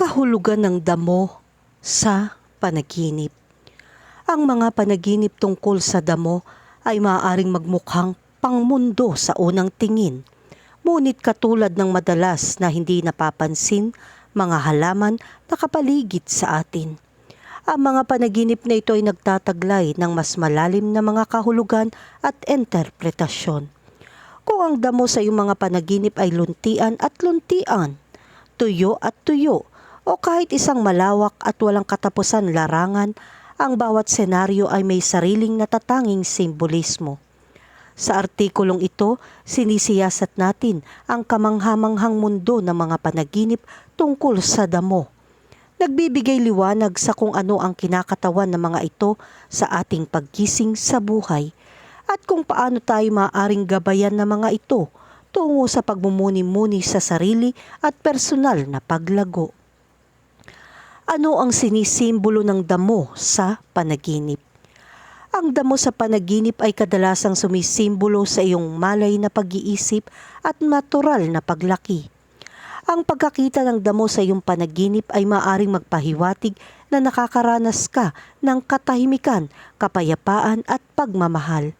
kahulugan ng damo sa panaginip. Ang mga panaginip tungkol sa damo ay maaaring magmukhang pangmundo sa unang tingin. Ngunit katulad ng madalas na hindi napapansin, mga halaman na kapaligid sa atin. Ang mga panaginip na ito ay nagtataglay ng mas malalim na mga kahulugan at interpretasyon. Kung ang damo sa iyong mga panaginip ay luntian at luntian, tuyo at tuyo, o kahit isang malawak at walang katapusan larangan, ang bawat senaryo ay may sariling natatanging simbolismo. Sa artikulong ito, sinisiyasat natin ang kamanghamanghang mundo ng mga panaginip tungkol sa damo. Nagbibigay liwanag sa kung ano ang kinakatawan ng mga ito sa ating paggising sa buhay at kung paano tayo maaaring gabayan ng mga ito tungo sa pagmumuni-muni sa sarili at personal na paglago. Ano ang sinisimbolo ng damo sa panaginip? Ang damo sa panaginip ay kadalasang sumisimbolo sa iyong malay na pag-iisip at natural na paglaki. Ang pagkakita ng damo sa iyong panaginip ay maaring magpahiwatig na nakakaranas ka ng katahimikan, kapayapaan at pagmamahal.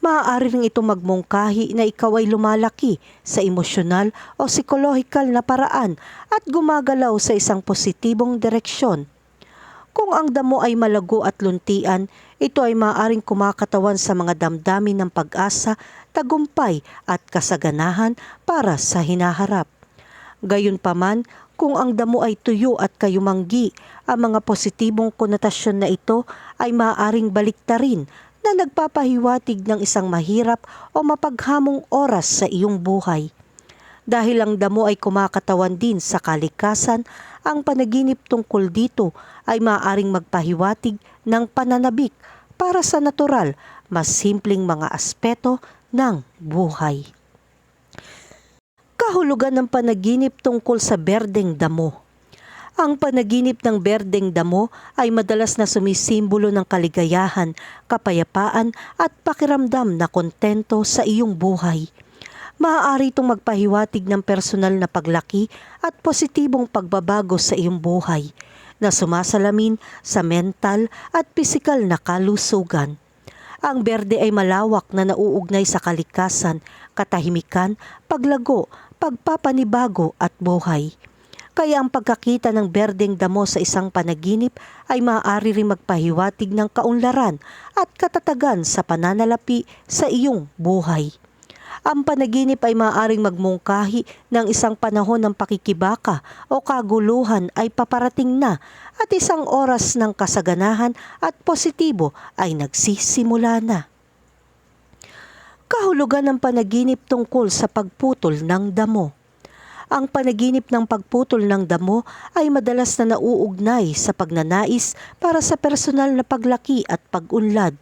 Maaari rin ito magmungkahi na ikaw ay lumalaki sa emosyonal o psikolohikal na paraan at gumagalaw sa isang positibong direksyon. Kung ang damo ay malago at luntian, ito ay maaaring kumakatawan sa mga damdamin ng pag-asa, tagumpay at kasaganahan para sa hinaharap. Gayunpaman, kung ang damo ay tuyo at kayumanggi, ang mga positibong konotasyon na ito ay maaaring baliktarin na nagpapahiwatig ng isang mahirap o mapaghamong oras sa iyong buhay. Dahil ang damo ay kumakatawan din sa kalikasan, ang panaginip tungkol dito ay maaaring magpahiwatig ng pananabik para sa natural, mas simpleng mga aspeto ng buhay. Kahulugan ng panaginip tungkol sa berdeng damo. Ang panaginip ng berdeng damo ay madalas na sumisimbolo ng kaligayahan, kapayapaan at pakiramdam na kontento sa iyong buhay. Maaari itong magpahiwatig ng personal na paglaki at positibong pagbabago sa iyong buhay na sumasalamin sa mental at pisikal na kalusugan. Ang berde ay malawak na nauugnay sa kalikasan, katahimikan, paglago, pagpapanibago at buhay. Kaya ang pagkakita ng berdeng damo sa isang panaginip ay maaari rin magpahiwatig ng kaunlaran at katatagan sa pananalapi sa iyong buhay. Ang panaginip ay maaaring magmungkahi ng isang panahon ng pakikibaka o kaguluhan ay paparating na at isang oras ng kasaganahan at positibo ay nagsisimula na. Kahulugan ng panaginip tungkol sa pagputol ng damo. Ang panaginip ng pagputol ng damo ay madalas na nauugnay sa pagnanais para sa personal na paglaki at pag-unlad.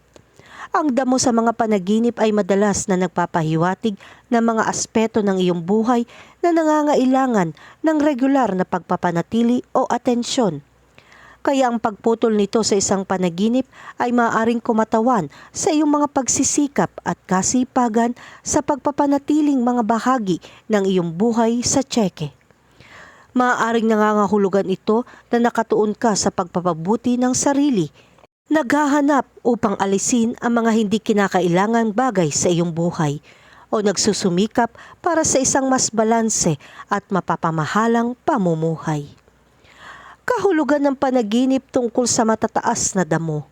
Ang damo sa mga panaginip ay madalas na nagpapahiwatig ng mga aspeto ng iyong buhay na nangangailangan ng regular na pagpapanatili o atensyon. Kaya ang pagputol nito sa isang panaginip ay maaaring kumatawan sa iyong mga pagsisikap at kasipagan sa pagpapanatiling mga bahagi ng iyong buhay sa tseke. Maaaring nangangahulugan ito na nakatuon ka sa pagpapabuti ng sarili Naghahanap upang alisin ang mga hindi kinakailangang bagay sa iyong buhay o nagsusumikap para sa isang mas balanse at mapapamahalang pamumuhay. Kahulugan ng panaginip tungkol sa matataas na damo.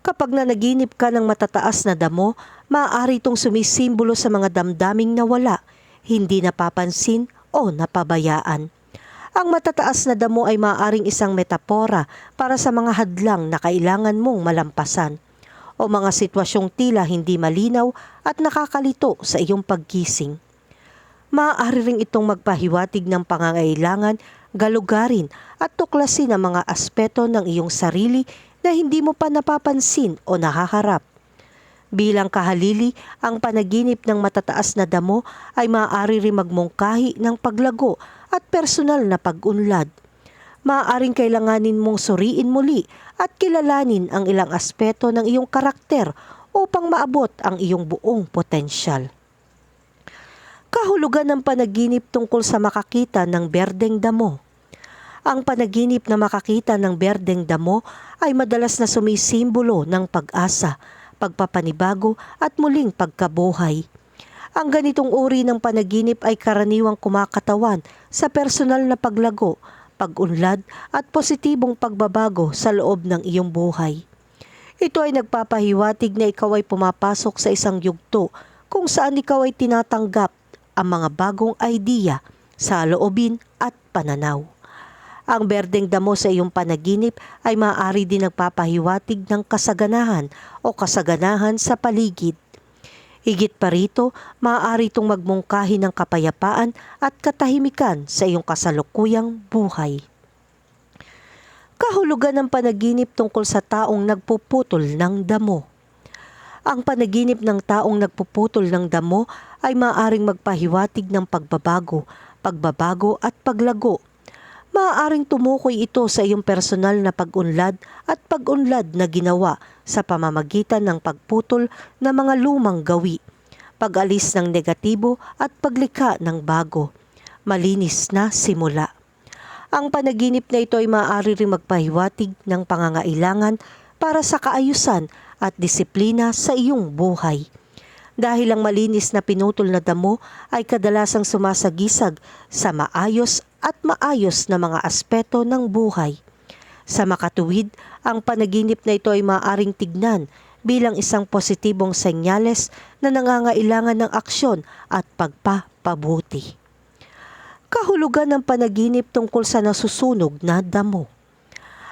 Kapag nanaginip ka ng matataas na damo, maaari itong sumisimbolo sa mga damdaming nawala, hindi napapansin o napabayaan. Ang matataas na damo ay maaaring isang metapora para sa mga hadlang na kailangan mong malampasan o mga sitwasyong tila hindi malinaw at nakakalito sa iyong paggising. Maaari ring itong magpahiwatig ng pangangailangan, galugarin at tuklasin ang mga aspeto ng iyong sarili na hindi mo pa napapansin o nahaharap. Bilang kahalili, ang panaginip ng matataas na damo ay maaari rin magmungkahi ng paglago at personal na pag-unlad. Maaaring kailanganin mong suriin muli at kilalanin ang ilang aspeto ng iyong karakter upang maabot ang iyong buong potensyal. Kahulugan ng panaginip tungkol sa makakita ng berdeng damo. Ang panaginip na makakita ng berdeng damo ay madalas na sumisimbolo ng pag-asa, pagpapanibago at muling pagkabuhay. Ang ganitong uri ng panaginip ay karaniwang kumakatawan sa personal na paglago, pag-unlad at positibong pagbabago sa loob ng iyong buhay. Ito ay nagpapahiwatig na ikaw ay pumapasok sa isang yugto kung saan ikaw ay tinatanggap ang mga bagong idea sa loobin at pananaw. Ang berdeng damo sa iyong panaginip ay maaari din nagpapahiwatig ng kasaganahan o kasaganahan sa paligid. Higit pa rito, maaari itong magmungkahi ng kapayapaan at katahimikan sa iyong kasalukuyang buhay. Kahulugan ng panaginip tungkol sa taong nagpuputol ng damo. Ang panaginip ng taong nagpuputol ng damo ay maaaring magpahiwatig ng pagbabago, pagbabago at paglago. Maaaring tumukoy ito sa iyong personal na pag-unlad at pag-unlad na ginawa sa pamamagitan ng pagputol ng mga lumang gawi, pag-alis ng negatibo at paglikha ng bago. Malinis na simula. Ang panaginip na ito ay maaari rin magpahiwatig ng pangangailangan para sa kaayusan at disiplina sa iyong buhay. Dahil ang malinis na pinutol na damo ay kadalasang sumasagisag sa maayos at maayos na mga aspeto ng buhay. Sa makatuwid, ang panaginip na ito ay maaaring tignan bilang isang positibong senyales na nangangailangan ng aksyon at pagpapabuti. Kahulugan ng panaginip tungkol sa nasusunog na damo.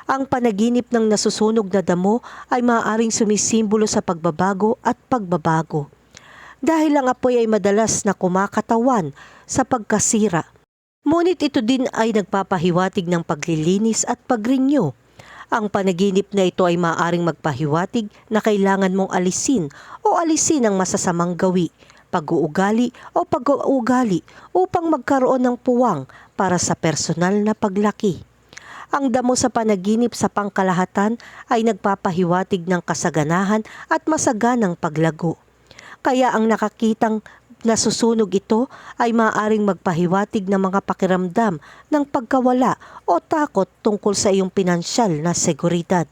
Ang panaginip ng nasusunog na damo ay maaaring sumisimbolo sa pagbabago at pagbabago. Dahil ang apoy ay madalas na kumakatawan sa pagkasira. Ngunit ito din ay nagpapahiwatig ng paglilinis at pagrinyo. Ang panaginip na ito ay maaaring magpahiwatig na kailangan mong alisin o alisin ang masasamang gawi, pag-uugali o pag-uugali upang magkaroon ng puwang para sa personal na paglaki. Ang damo sa panaginip sa pangkalahatan ay nagpapahiwatig ng kasaganahan at masaganang paglago. Kaya ang nakakitang nasusunog ito ay maaaring magpahiwatig ng mga pakiramdam ng pagkawala o takot tungkol sa iyong pinansyal na seguridad.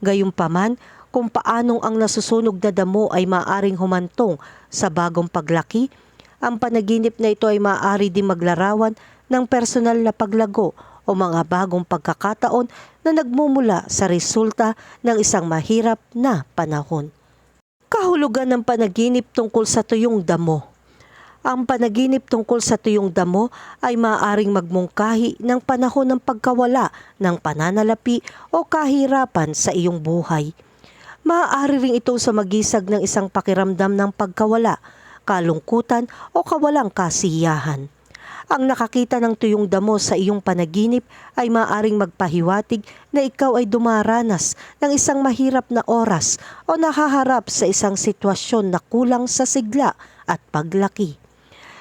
Gayunpaman, kung paanong ang nasusunog na damo ay maaaring humantong sa bagong paglaki, ang panaginip na ito ay maaari din maglarawan ng personal na paglago o mga bagong pagkakataon na nagmumula sa resulta ng isang mahirap na panahon. Kahulugan ng panaginip tungkol sa tuyong damo. Ang panaginip tungkol sa tuyong damo ay maaaring magmungkahi ng panahon ng pagkawala ng pananalapi o kahirapan sa iyong buhay. Maaari ring itong sumagisag ng isang pakiramdam ng pagkawala, kalungkutan o kawalang kasiyahan. Ang nakakita ng tuyong damo sa iyong panaginip ay maaring magpahiwatig na ikaw ay dumaranas ng isang mahirap na oras o nahaharap sa isang sitwasyon na kulang sa sigla at paglaki.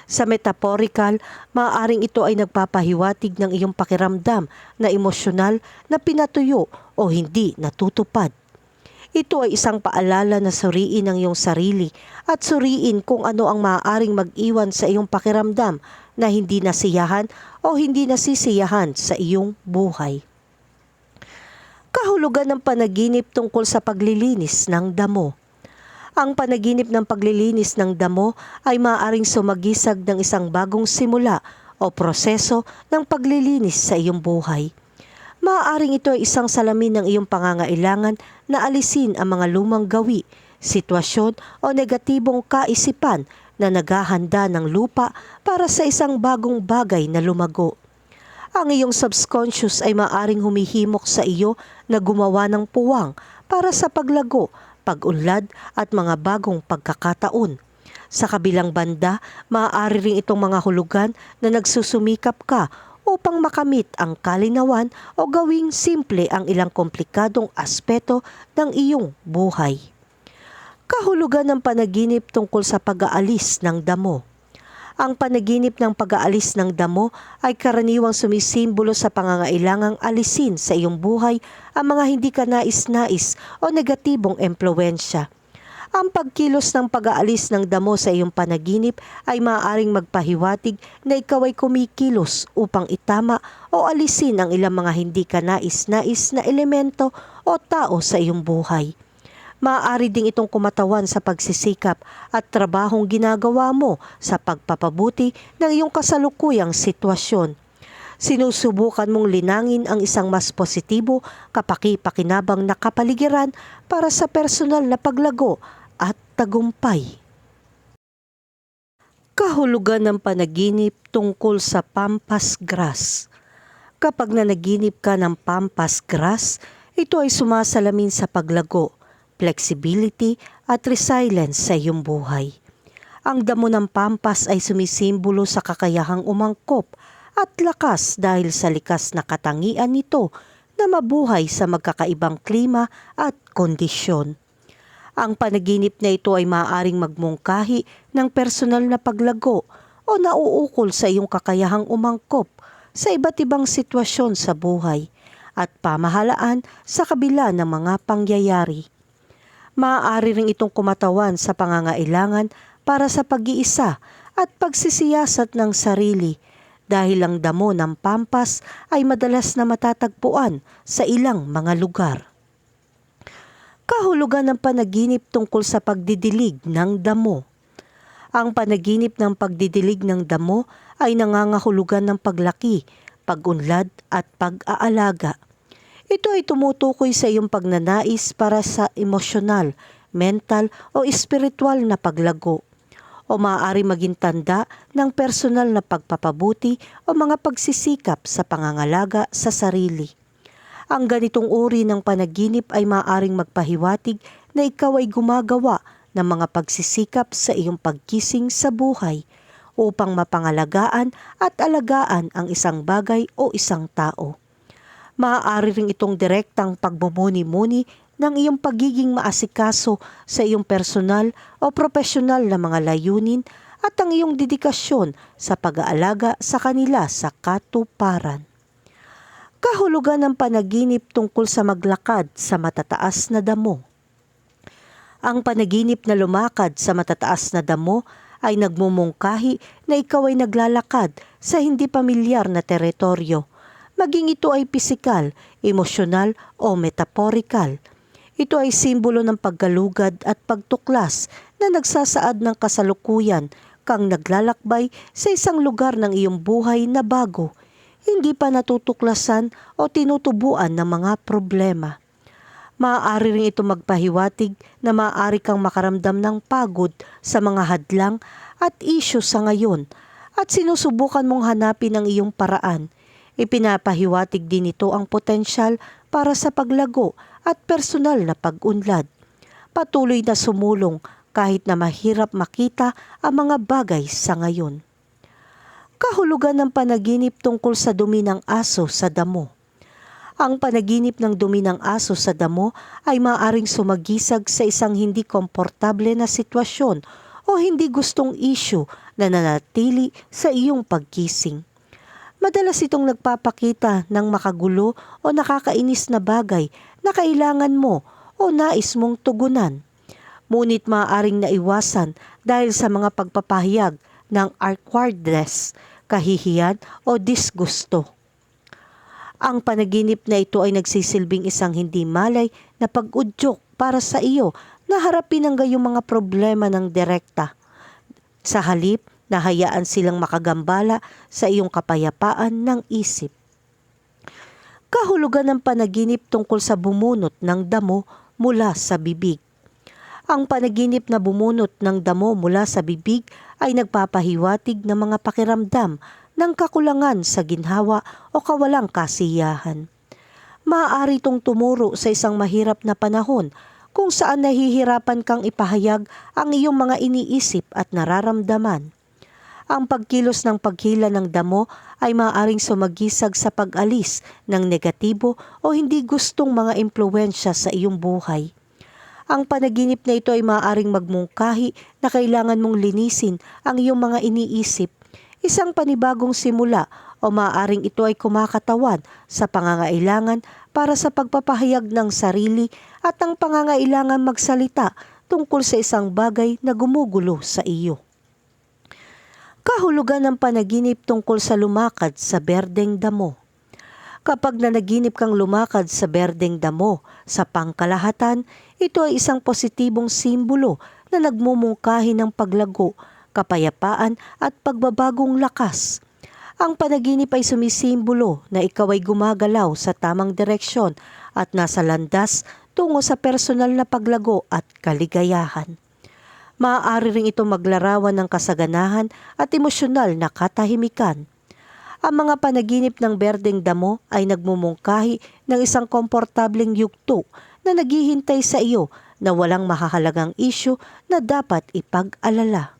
Sa metaphorical, maaaring ito ay nagpapahiwatig ng iyong pakiramdam na emosyonal na pinatuyo o hindi natutupad. Ito ay isang paalala na suriin ang iyong sarili at suriin kung ano ang maaaring mag-iwan sa iyong pakiramdam na hindi nasiyahan o hindi nasisiyahan sa iyong buhay. Kahulugan ng panaginip tungkol sa paglilinis ng damo. Ang panaginip ng paglilinis ng damo ay maaaring sumagisag ng isang bagong simula o proseso ng paglilinis sa iyong buhay. Maaaring ito ay isang salamin ng iyong pangangailangan na alisin ang mga lumang gawi, sitwasyon o negatibong kaisipan na naghahanda ng lupa para sa isang bagong bagay na lumago. Ang iyong subconscious ay maaring humihimok sa iyo na gumawa ng puwang para sa paglago, pag-unlad at mga bagong pagkakataon. Sa kabilang banda, maaari rin itong mga hulugan na nagsusumikap ka upang makamit ang kalinawan o gawing simple ang ilang komplikadong aspeto ng iyong buhay. Kahulugan ng panaginip tungkol sa pag-aalis ng damo. Ang panaginip ng pag-aalis ng damo ay karaniwang sumisimbolo sa pangangailangang alisin sa iyong buhay ang mga hindi ka nais-nais o negatibong empluensya. Ang pagkilos ng pag-aalis ng damo sa iyong panaginip ay maaaring magpahiwatig na ikaw ay kumikilos upang itama o alisin ang ilang mga hindi ka nais-nais na elemento o tao sa iyong buhay. Maaari ding itong kumatawan sa pagsisikap at trabahong ginagawa mo sa pagpapabuti ng iyong kasalukuyang sitwasyon. Sinusubukan mong linangin ang isang mas positibo, kapaki-pakinabang na kapaligiran para sa personal na paglago at tagumpay. Kahulugan ng panaginip tungkol sa pampas grass. Kapag nanaginip ka ng pampas grass, ito ay sumasalamin sa paglago, flexibility at resilience sa iyong buhay. Ang damo ng pampas ay sumisimbolo sa kakayahang umangkop at lakas dahil sa likas na katangian nito na mabuhay sa magkakaibang klima at kondisyon. Ang panaginip na ito ay maaaring magmungkahi ng personal na paglago o nauukol sa iyong kakayahang umangkop sa iba't ibang sitwasyon sa buhay at pamahalaan sa kabila ng mga pangyayari maaari rin itong kumatawan sa pangangailangan para sa pag-iisa at pagsisiyasat ng sarili dahil ang damo ng pampas ay madalas na matatagpuan sa ilang mga lugar. Kahulugan ng panaginip tungkol sa pagdidilig ng damo. Ang panaginip ng pagdidilig ng damo ay nangangahulugan ng paglaki, pagunlad at pag-aalaga. Ito ay tumutukoy sa iyong pagnanais para sa emosyonal, mental o espiritual na paglago o maaari maging tanda ng personal na pagpapabuti o mga pagsisikap sa pangangalaga sa sarili. Ang ganitong uri ng panaginip ay maaaring magpahiwatig na ikaw ay gumagawa ng mga pagsisikap sa iyong pagkising sa buhay upang mapangalagaan at alagaan ang isang bagay o isang tao. Maaari ring itong direktang pagbumuni-muni ng iyong pagiging maasikaso sa iyong personal o profesional na mga layunin at ang iyong dedikasyon sa pag-aalaga sa kanila sa katuparan. Kahulugan ng panaginip tungkol sa maglakad sa matataas na damo. Ang panaginip na lumakad sa matataas na damo ay nagmumungkahi na ikaw ay naglalakad sa hindi pamilyar na teritoryo, maging ito ay pisikal, emosyonal o metaporikal – ito ay simbolo ng paggalugad at pagtuklas na nagsasaad ng kasalukuyan kang naglalakbay sa isang lugar ng iyong buhay na bago, hindi pa natutuklasan o tinutubuan ng mga problema. Maaari rin ito magpahiwatig na maaari kang makaramdam ng pagod sa mga hadlang at isyo sa ngayon at sinusubukan mong hanapin ang iyong paraan. Ipinapahiwatig din ito ang potensyal para sa paglago at personal na pag-unlad. Patuloy na sumulong kahit na mahirap makita ang mga bagay sa ngayon. Kahulugan ng panaginip tungkol sa dumi ng aso sa damo. Ang panaginip ng dumi ng aso sa damo ay maaaring sumagisag sa isang hindi komportable na sitwasyon o hindi gustong issue na nanatili sa iyong pagkising. Madalas itong nagpapakita ng makagulo o nakakainis na bagay na kailangan mo o nais mong tugunan. Ngunit maaaring naiwasan dahil sa mga pagpapahayag ng awkwardness, kahihiyan o disgusto. Ang panaginip na ito ay nagsisilbing isang hindi malay na pag-udyok para sa iyo na harapin ang gayong mga problema ng direkta. Sa halip, na hayaan silang makagambala sa iyong kapayapaan ng isip. Kahulugan ng panaginip tungkol sa bumunot ng damo mula sa bibig. Ang panaginip na bumunot ng damo mula sa bibig ay nagpapahiwatig ng mga pakiramdam ng kakulangan sa ginhawa o kawalang kasiyahan. Maaari itong tumuro sa isang mahirap na panahon kung saan nahihirapan kang ipahayag ang iyong mga iniisip at nararamdaman. Ang pagkilos ng paghila ng damo ay maaaring sumagisag sa pag-alis ng negatibo o hindi gustong mga impluensya sa iyong buhay. Ang panaginip na ito ay maaaring magmungkahi na kailangan mong linisin ang iyong mga iniisip, isang panibagong simula o maaaring ito ay kumakatawan sa pangangailangan para sa pagpapahayag ng sarili at ang pangangailangan magsalita tungkol sa isang bagay na gumugulo sa iyo. Kahulugan ng panaginip tungkol sa lumakad sa berdeng damo. Kapag nanaginip kang lumakad sa berdeng damo sa pangkalahatan, ito ay isang positibong simbolo na nagmumungkahi ng paglago, kapayapaan at pagbabagong lakas. Ang panaginip ay sumisimbolo na ikaw ay gumagalaw sa tamang direksyon at nasa landas tungo sa personal na paglago at kaligayahan. Maaari ring ito maglarawan ng kasaganahan at emosyonal na katahimikan. Ang mga panaginip ng berdeng damo ay nagmumungkahi ng isang komportableng yugto na naghihintay sa iyo na walang mahahalagang isyu na dapat ipag-alala.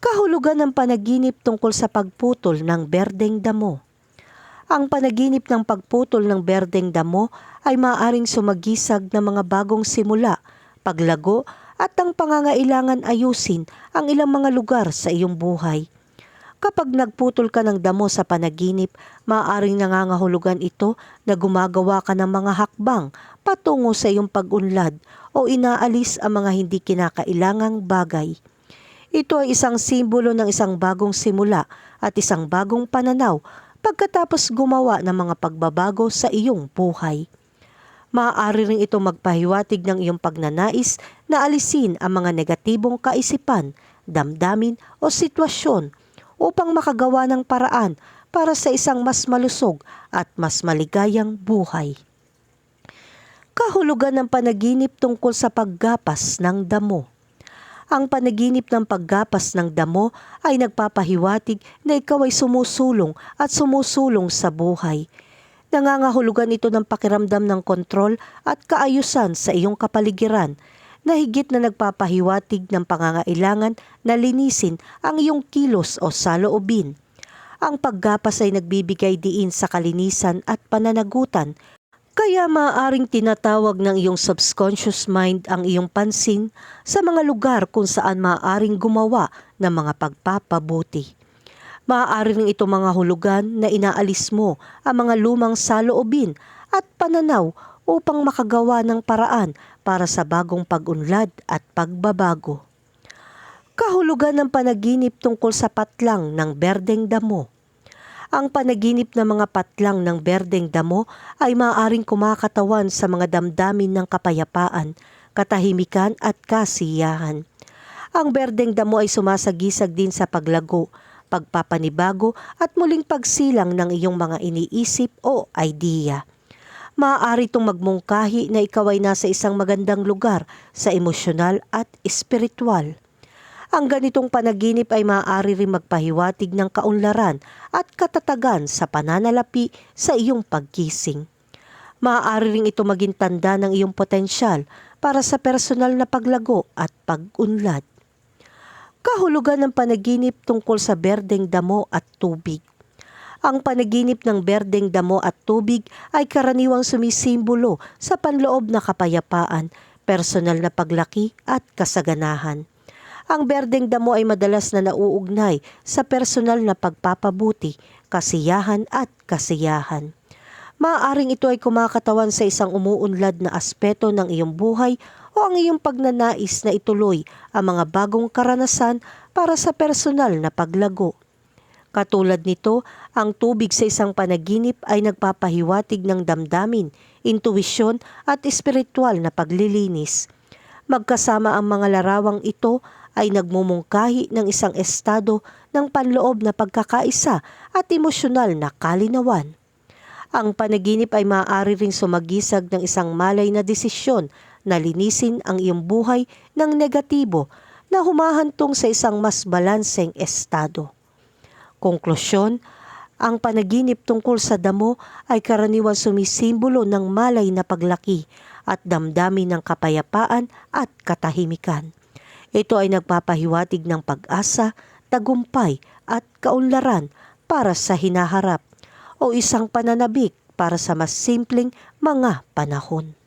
Kahulugan ng panaginip tungkol sa pagputol ng berdeng damo. Ang panaginip ng pagputol ng berdeng damo ay maaaring sumagisag ng mga bagong simula, paglago at ang pangangailangan ayusin ang ilang mga lugar sa iyong buhay. Kapag nagputol ka ng damo sa panaginip, maaaring nangangahulugan ito na gumagawa ka ng mga hakbang patungo sa iyong pag-unlad o inaalis ang mga hindi kinakailangang bagay. Ito ay isang simbolo ng isang bagong simula at isang bagong pananaw pagkatapos gumawa ng mga pagbabago sa iyong buhay. Maaari rin ito magpahiwatig ng iyong pagnanais na alisin ang mga negatibong kaisipan, damdamin o sitwasyon upang makagawa ng paraan para sa isang mas malusog at mas maligayang buhay. Kahulugan ng panaginip tungkol sa paggapas ng damo. Ang panaginip ng paggapas ng damo ay nagpapahiwatig na ikaw ay sumusulong at sumusulong sa buhay. Nangangahulugan ito ng pakiramdam ng kontrol at kaayusan sa iyong kapaligiran na higit na nagpapahiwatig ng pangangailangan na linisin ang iyong kilos o saloobin. Ang paggapas ay nagbibigay diin sa kalinisan at pananagutan, kaya maaaring tinatawag ng iyong subconscious mind ang iyong pansin sa mga lugar kung saan maaaring gumawa ng mga pagpapabuti. Maaari rin ito mga hulugan na inaalis mo ang mga lumang saloobin at pananaw upang makagawa ng paraan para sa bagong pag-unlad at pagbabago. Kahulugan ng panaginip tungkol sa patlang ng berdeng damo. Ang panaginip ng mga patlang ng berdeng damo ay maaaring kumakatawan sa mga damdamin ng kapayapaan, katahimikan at kasiyahan. Ang berdeng damo ay sumasagisag din sa paglago, pagpapanibago at muling pagsilang ng iyong mga iniisip o idea maaari itong magmungkahi na ikaw ay nasa isang magandang lugar sa emosyonal at espiritual. Ang ganitong panaginip ay maaari rin magpahiwatig ng kaunlaran at katatagan sa pananalapi sa iyong pagkising. Maaari rin ito maging tanda ng iyong potensyal para sa personal na paglago at pag-unlad. Kahulugan ng panaginip tungkol sa berdeng damo at tubig. Ang panaginip ng berdeng damo at tubig ay karaniwang sumisimbolo sa panloob na kapayapaan, personal na paglaki at kasaganahan. Ang berdeng damo ay madalas na nauugnay sa personal na pagpapabuti, kasiyahan at kasiyahan. Maaaring ito ay kumakatawan sa isang umuunlad na aspeto ng iyong buhay o ang iyong pagnanais na ituloy ang mga bagong karanasan para sa personal na paglago. Katulad nito, ang tubig sa isang panaginip ay nagpapahiwatig ng damdamin, intuwisyon at espiritual na paglilinis. Magkasama ang mga larawang ito ay nagmumungkahi ng isang estado ng panloob na pagkakaisa at emosyonal na kalinawan. Ang panaginip ay maaari ring sumagisag ng isang malay na desisyon na linisin ang iyong buhay ng negatibo na humahantong sa isang mas balanseng estado. Konklusyon, ang panaginip tungkol sa damo ay karaniwan sumisimbolo ng malay na paglaki at damdamin ng kapayapaan at katahimikan. Ito ay nagpapahiwatig ng pag-asa, tagumpay at kaunlaran para sa hinaharap o isang pananabik para sa mas simpleng mga panahon.